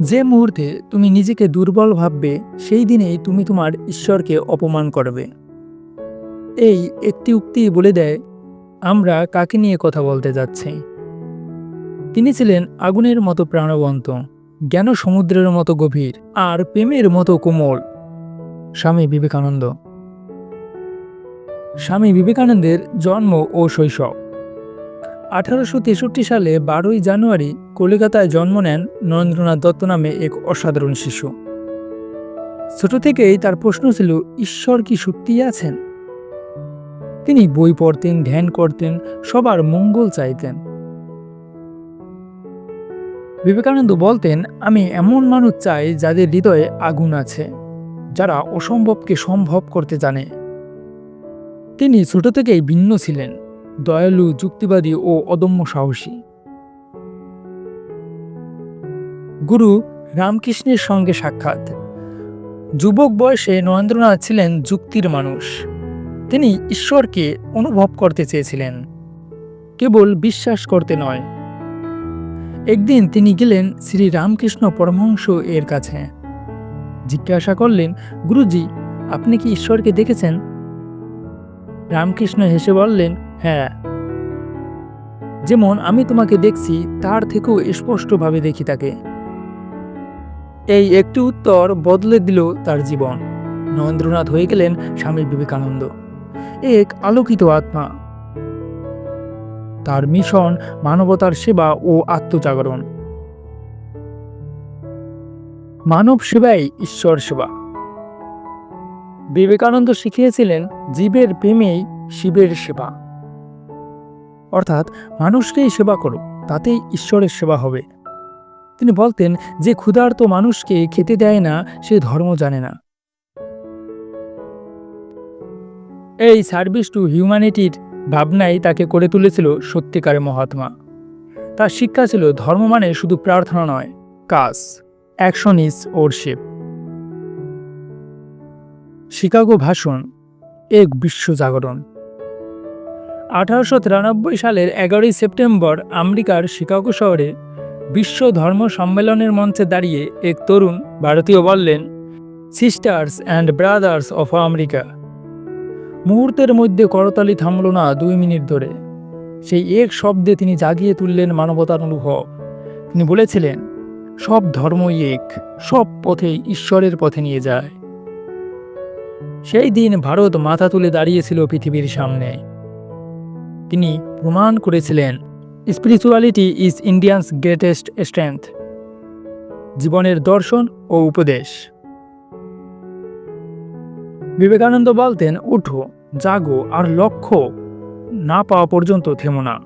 যে মুহূর্তে তুমি নিজেকে দুর্বল ভাববে, সেই দিনেই তুমি তোমার ঈশ্বরকে অপমান করবে। এই একটি উক্তি বলে দেয়, আমরা কাকে নিয়ে কথা বলতে যাচ্ছি? তিনি ছিলেন আগুনের মতো প্রাণবন্ত, জ্ঞান সমুদ্রের মতো গভীর, আর প্রেমের মতো কোমল। স্বামী বিবেকানন্দ। স্বামী বিবেকানন্দের জন্ম ও শৈশব। আঠারোশো তেষট্টি সালে বারোই জানুয়ারি কলকাতায় জন্ম নেন নরেন্দ্রনাথ দত্ত নামে এক অসাধারণ শিশু। ছোট থেকেই তার প্রশ্ন ছিল, ঈশ্বর কি সত্যিই আছেন? তিনি বই পড়তেন, ধ্যান করতেন, সবার মঙ্গল চাইতেন। বিবেকানন্দ বলতেন, আমি এমন মানুষ চাই যাদের হৃদয়ে আগুন আছে, যারা অসম্ভবকে সম্ভব করতে জানে। তিনি ছোট থেকেই ভিন্ন ছিলেন। দয়ালু, যুক্তিবাদী ও অদম্য সাহসী। গুরু রামকৃষ্ণের সঙ্গে সাক্ষাৎ। যুবক বয়সে নরেন্দ্রনাথ ছিলেন যুক্তির মানুষ। তিনি ঈশ্বরকে অনুভব করতে চেয়েছিলেন। কেবল বিশ্বাস করতে নয়। একদিন তিনি গেলেন শ্রী রামকৃষ্ণ পরমহংস এর কাছে। জিজ্ঞাসা করলেন, গুরুজি, আপনি কি ঈশ্বরকে দেখেছেন? রামকৃষ্ণ হেসে বললেন হ্যাঁ। যেমন আমি তোমাকে দেখছি, তার থেকেও স্পষ্টভাবে দেখি তাকে। এই একটি উত্তর বদলে দিল তার জীবন। নরেন্দ্রনাথ হয়ে গেলেন স্বামী বিবেকানন্দ। এক আলোকিত আত্মা। তার মিশন, মানবতার সেবা ও আত্মজাগরণ। মানব সেবাই ঈশ্বর সেবা। বিবেকানন্দ শিখিয়েছিলেন, জীবের প্রেমেই শিবের সেবা। অর্থাৎ মানুষকেই সেবা করো, তাতেই ঈশ্বরের সেবা হবে। তিনি বলতেন, যে ক্ষুধার্ত মানুষকে খেতে দেয় না, সে ধর্ম জানে না। এই সার্ভিস টু হিউম্যানিটির ভাবনাই তাকে করে তুলেছিল সত্যিকারের মহাত্মা। তার শিক্ষা ছিল, ধর্ম মানে শুধু প্রার্থনা নয়, কাজ অ্যাকশন ইজ ওরশিপ শিকাগো ভাষণ, এক বিশ্ব জাগরণ। আঠারোশো তিরানব্বই সালের এগারোই সেপ্টেম্বর আমেরিকার শিকাগো শহরে বিশ্ব ধর্ম সম্মেলনের মঞ্চে দাঁড়িয়ে এক তরুণ ভারতীয় বললেন sisters and brothers of America মুহূর্তের মধ্যে করতালি থামল না দুই মিনিট ধরে। সেই এক শব্দে তিনি জাগিয়ে তুললেন মানবতার অনুভব। তিনি বলেছিলেন, সব ধর্মই এক, সব পথেই ঈশ্বরের পথে নিয়ে যায়। সেই দিন ভারত মাথা তুলে দাঁড়িয়েছিল পৃথিবীর সামনে। তিনি প্রমাণ করেছিলেন। Spirituality is Indians greatest strength জীবনের দর্শন ও উপদেশ। বিবেকানন্দ বলতেন, উঠো, জাগো আর লক্ষ্য। না পাওয়া পর্যন্ত থেমো না।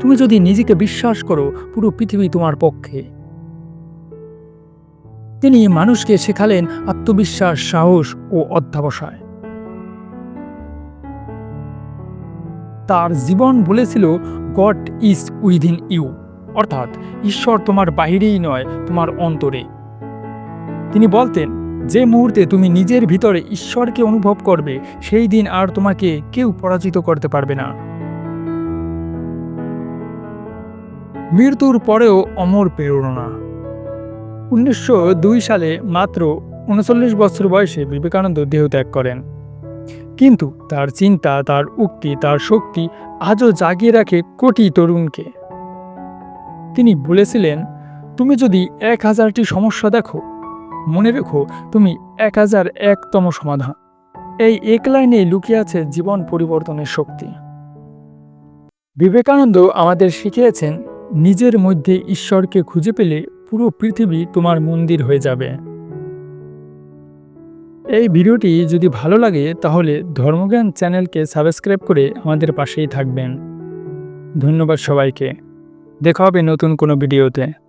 তুমি যদি নিজেকে বিশ্বাস করো, পুরো পৃথিবী তোমার পক্ষে। তিনি মানুষকে শেখালেন আত্মবিশ্বাস, সাহস ও অধ্যাবসায়। তার জীবন বলেছিল গড ইজ উইদিন ইউ অর্থাৎ, ঈশ্বর তোমার বাহিরেই নয়, তোমার অন্তরে। তিনি বলতেন, যে মুহূর্তে তুমি নিজের ভিতরে ঈশ্বরকে অনুভব করবে, সেই দিন আর তোমাকে কেউ পরাজিত করতে পারবে না। মৃত্যুর পরেও অমর প্রেরণা। উনিশশো দুই সালে মাত্র উনচল্লিশ বছর বয়সে বিবেকানন্দ দেহত্যাগ করেন। কিন্তু তার চিন্তা, তার উক্তি, তার শক্তি আজও জাগিয়ে রাখে কোটি তরুণকে। তিনি বলেছিলেন, তুমি যদি এক হাজারটি সমস্যা দেখো, মনে রেখো তুমি এক হাজার একতম সমাধান। এই এক লাইনে লুকিয়ে আছে জীবন পরিবর্তনের শক্তি। বিবেকানন্দ আমাদের শিখিয়েছেন, নিজের মধ্যে ঈশ্বরকে খুঁজে পেলে পুরো পৃথিবী তোমার মন্দির হয়ে যাবে। এই ভিডিওটি যদি ভালো লাগে, তাহলে ধর্মজ্ঞান চ্যানেলকে সাবস্ক্রাইব করে আমাদের পাশেই থাকবেন। ধন্যবাদ সবাইকে। দেখা হবে নতুন কোনো ভিডিওতে।